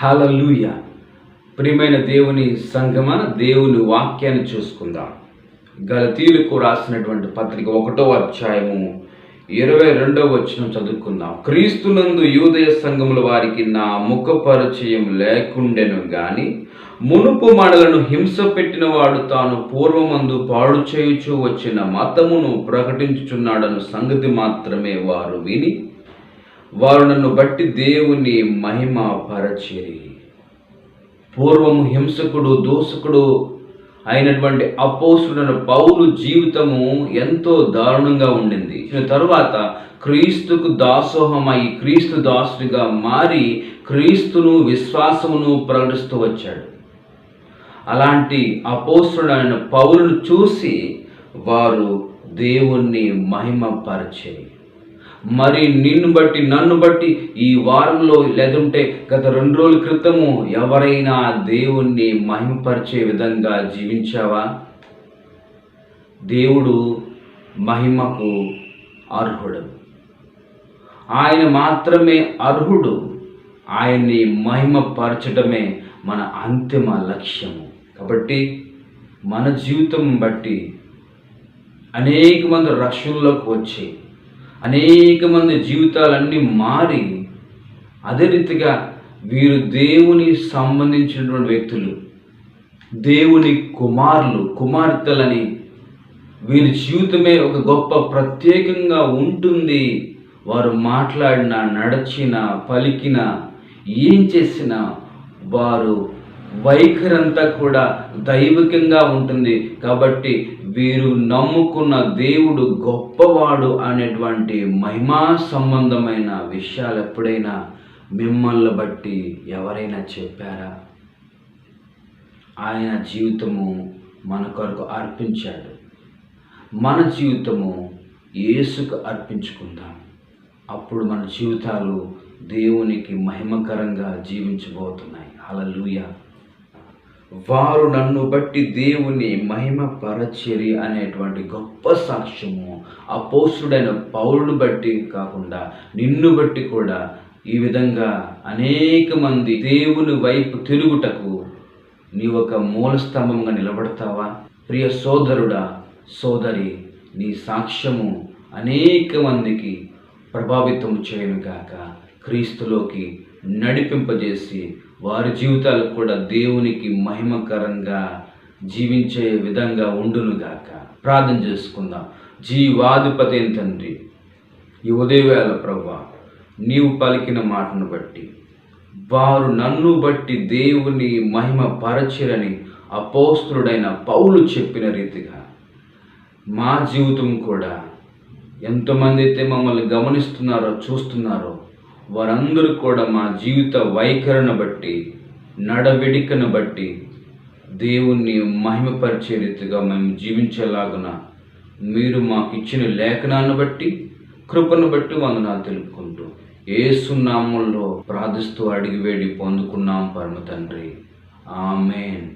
హలలుయ ప్రియమైన దేవుని సంగమ దేవుని వాక్యాన్ని చూసుకుందాం. గలతీలకు రాసినటువంటి పత్రిక ఒకటో అధ్యాయము ఇరవై రెండవ వచ్చిన చదువుకుందాం. క్రీస్తునందు యూదయ సంఘముల వారికి నా ముఖ పరిచయం లేకుండెను గాని మునుపు మడలను హింస పెట్టిన వాడు తాను పూర్వమందు పాడు చేయుచూ వచ్చిన మతమును ప్రకటించుచున్నాడన్న సంగతి మాత్రమే వారు విని వారు నన్ను బట్టి దేవుని మహిమ పరచిరి పూర్వము హింసకుడు దోషకుడు అయినటువంటి అపోసుడైన పౌలు జీవితము ఎంతో దారుణంగా ఉండింది. తరువాత క్రీస్తుకు దాసోహమై క్రీస్తు దాసుడిగా మారి క్రీస్తును విశ్వాసమును ప్రకటిస్తూ వచ్చాడు. అలాంటి అపోసుడైన పౌలును చూసి వారు దేవుణ్ణి మహిమపరిచేది మరి నిన్ను బట్టి నన్ను బట్టి ఈ వారంలో లేదంటే గత రెండు రోజుల క్రితము ఎవరైనా దేవుణ్ణి మహిమపరిచే విధంగా జీవించావా? దేవుడు మహిమకు అర్హుడు. ఆయన మాత్రమే అర్హుడు. ఆయన్ని మహిమపరచడమే మన అంతిమ లక్ష్యము. కాబట్టి మన జీవితం బట్టి అనేక మంది రక్షణలోకి వచ్చి అనేక మంది జీవితాలన్నీ మారి అదే రీతిగా వీరు దేవుని సంబంధించినటువంటి వ్యక్తులు దేవుని కుమారులు కుమార్తెలని వీరి జీవితమే ఒక గొప్ప ప్రత్యేకంగా ఉంటుంది. వారు మాట్లాడిన నడచిన పలికిన ఏం చేసినా వారు వైఖరంతా కూడా దైవికంగా ఉంటుంది. కాబట్టి వీరు నమ్ముకున్న దేవుడు గొప్పవాడు అనేటువంటి మహిమా సంబంధమైన విషయాలు ఎప్పుడైనా మిమ్మల్ని బట్టి ఎవరైనా చెప్పారా? ఆయన జీవితము మన కొరకు అర్పించాడు. మన జీవితము యేసుకు అర్పించుకుందాం. అప్పుడు మన జీవితాలు దేవునికి మహిమకరంగా జీవించబోతున్నాయి. హల్లెలూయా. వారు నన్ను బట్టి దేవుని మహిమ పరచరి అనేటువంటి గొప్ప సాక్ష్యము అపోసుడైన పౌరుని బట్టి కాకుండా నిన్ను బట్టి కూడా ఈ విధంగా అనేక మంది దేవుని వైపు తిరుగుటకు నీ ఒక మూల స్తంభంగా నిలబడతావా? ప్రియ సోదరుడా సోదరి నీ సాక్ష్యము అనేక మందికి ప్రభావితం చేయను గాక క్రీస్తులోకి నడిపింపజేసి వారి జీవితాలు కూడా దేవునికి మహిమకరంగా జీవించే విధంగా ఉండునుగాక ప్రార్థన చేసుకుందాం. జీవాధిపతి తండ్రి ఈ ఉదయవేళ ప్రభా నీవు పలికిన మాటను బట్టి వారు నన్ను బట్టి దేవుని మహిమ పరచిరని అపోస్తుడైన పౌలు చెప్పిన రీతిగా మా జీవితం కూడా ఎంతమంది అయితే మమ్మల్ని గమనిస్తున్నారో చూస్తున్నారో వారందరూ కూడా మా జీవిత వైఖరిని బట్టి నడవెడికను బట్టి దేవుణ్ణి మహిమపరిచే రీతిగా మేము జీవించేలాగున మీరు మాకు ఇచ్చిన లేఖనాన్ని బట్టి కృపను బట్టి వందనాలు తెలుపుకుంటూ ఏసునామంలో ప్రార్థిస్తూ అడిగి వేడి పొందుకున్నాం పరమ తండ్రి ఆమెన్.